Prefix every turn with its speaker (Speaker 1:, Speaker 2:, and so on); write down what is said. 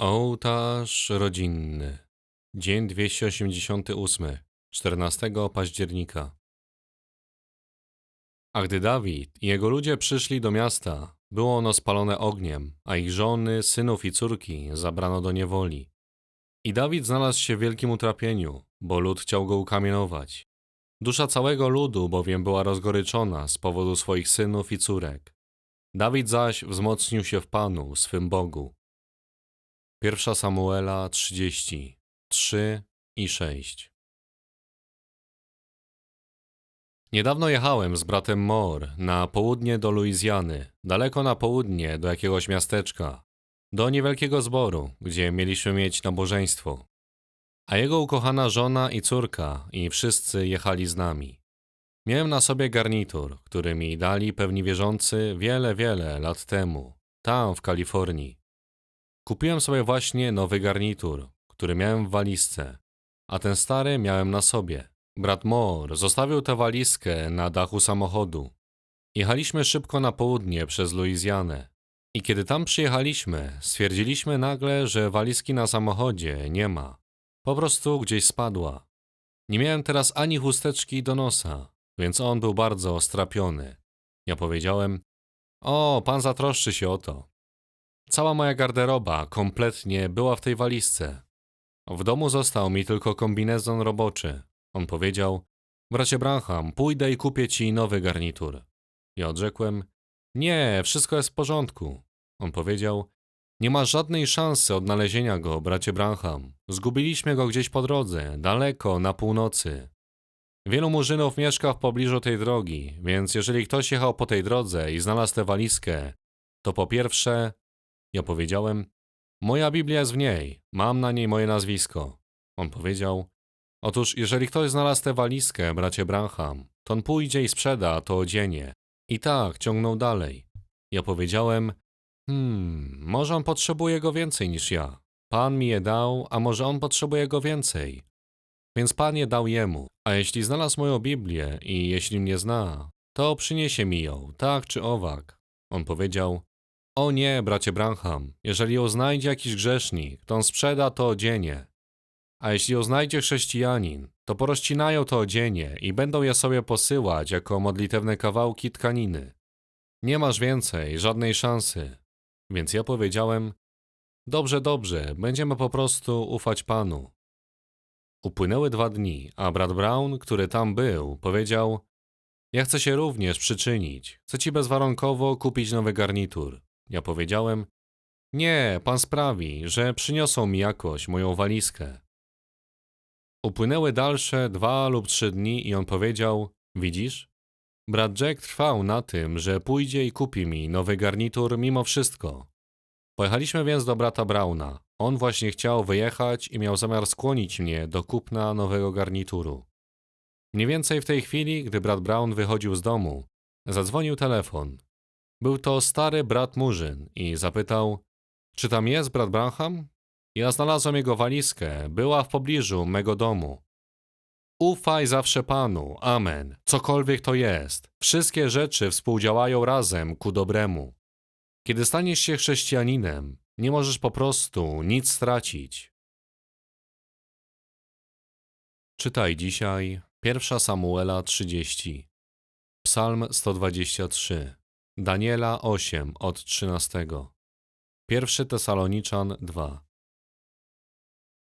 Speaker 1: Ołtarz rodzinny. Dzień 288. 14 października. A gdy Dawid i jego ludzie przyszli do miasta, było ono spalone ogniem, a ich żony, synów i córki zabrano do niewoli. I Dawid znalazł się w wielkim utrapieniu, bo lud chciał go ukamienować. Dusza całego ludu bowiem była rozgoryczona z powodu swoich synów i córek. Dawid zaś wzmocnił się w Panu, swym Bogu. 1 Samuela 30, 3 i 6 Niedawno jechałem z bratem Moore na południe do Luizjany, daleko na południe do jakiegoś miasteczka, do niewielkiego zboru, gdzie mieliśmy mieć nabożeństwo. A jego ukochana żona i córka i wszyscy jechali z nami. Miałem na sobie garnitur, który mi dali pewni wierzący wiele, wiele lat temu, tam w Kalifornii. Kupiłem sobie właśnie nowy garnitur, który miałem w walizce, a ten stary miałem na sobie. Brat Moore zostawił tę walizkę na dachu samochodu. Jechaliśmy szybko na południe przez Luizjanę. I kiedy tam przyjechaliśmy, stwierdziliśmy nagle, że walizki na samochodzie nie ma. Po prostu gdzieś spadła. Nie miałem teraz ani chusteczki do nosa, więc on był bardzo strapiony. Ja powiedziałem: O, pan zatroszczy się o to. Cała moja garderoba kompletnie była w tej walizce. W domu został mi tylko kombinezon roboczy. On powiedział: Bracie Branham, pójdę i kupię ci nowy garnitur. Ja odrzekłem: Nie, wszystko jest w porządku. On powiedział: Nie ma żadnej szansy odnalezienia go, bracie Branham. Zgubiliśmy go gdzieś po drodze, daleko, na północy. Wielu murzynów mieszka w pobliżu tej drogi, więc jeżeli ktoś jechał po tej drodze i znalazł tę walizkę, to po pierwsze ja powiedziałem: Moja Biblia jest w niej, mam na niej moje nazwisko. On powiedział: Otóż, jeżeli ktoś znalazł tę walizkę, bracie Branham, to on pójdzie i sprzeda to odzienie. I tak ciągnął dalej. Ja powiedziałem: Hmm, może on potrzebuje go więcej niż ja. Pan mi je dał, a może on potrzebuje go więcej. Więc Pan je dał jemu. A jeśli znalazł moją Biblię i jeśli mnie zna, to przyniesie mi ją, tak czy owak. On powiedział: o nie, bracie Branham, jeżeli ją znajdzie jakiś grzesznik, to on sprzeda to odzienie. A jeśli ją znajdzie chrześcijanin, to porozcinają to odzienie i będą je sobie posyłać jako modlitewne kawałki tkaniny. Nie masz więcej, żadnej szansy. Więc ja powiedziałem: Dobrze, dobrze, będziemy po prostu ufać Panu. Upłynęły dwa dni, a brat Brown, który tam był, powiedział: Ja chcę się również przyczynić. Chcę ci bezwarunkowo kupić nowy garnitur. Ja powiedziałem: Nie, pan sprawi, że przyniosą mi jakoś moją walizkę. Upłynęły dalsze dwa lub trzy dni i on powiedział: Widzisz? Brat Jack trwał na tym, że pójdzie i kupi mi nowy garnitur mimo wszystko. Pojechaliśmy więc do brata Brauna. On właśnie chciał wyjechać i miał zamiar skłonić mnie do kupna nowego garnituru. Mniej więcej w tej chwili, gdy brat Brown wychodził z domu, zadzwonił telefon. Był to stary brat Murzyn i zapytał, czy tam jest brat Branham? Ja znalazłem jego walizkę, była w pobliżu mego domu. Ufaj zawsze Panu, amen, cokolwiek to jest. Wszystkie rzeczy współdziałają razem ku dobremu. Kiedy staniesz się chrześcijaninem, nie możesz po prostu nic stracić. Czytaj dzisiaj 1 Samuela 30, Psalm 123. Daniela 8 od 13. Pierwszy Tesaloniczan 2.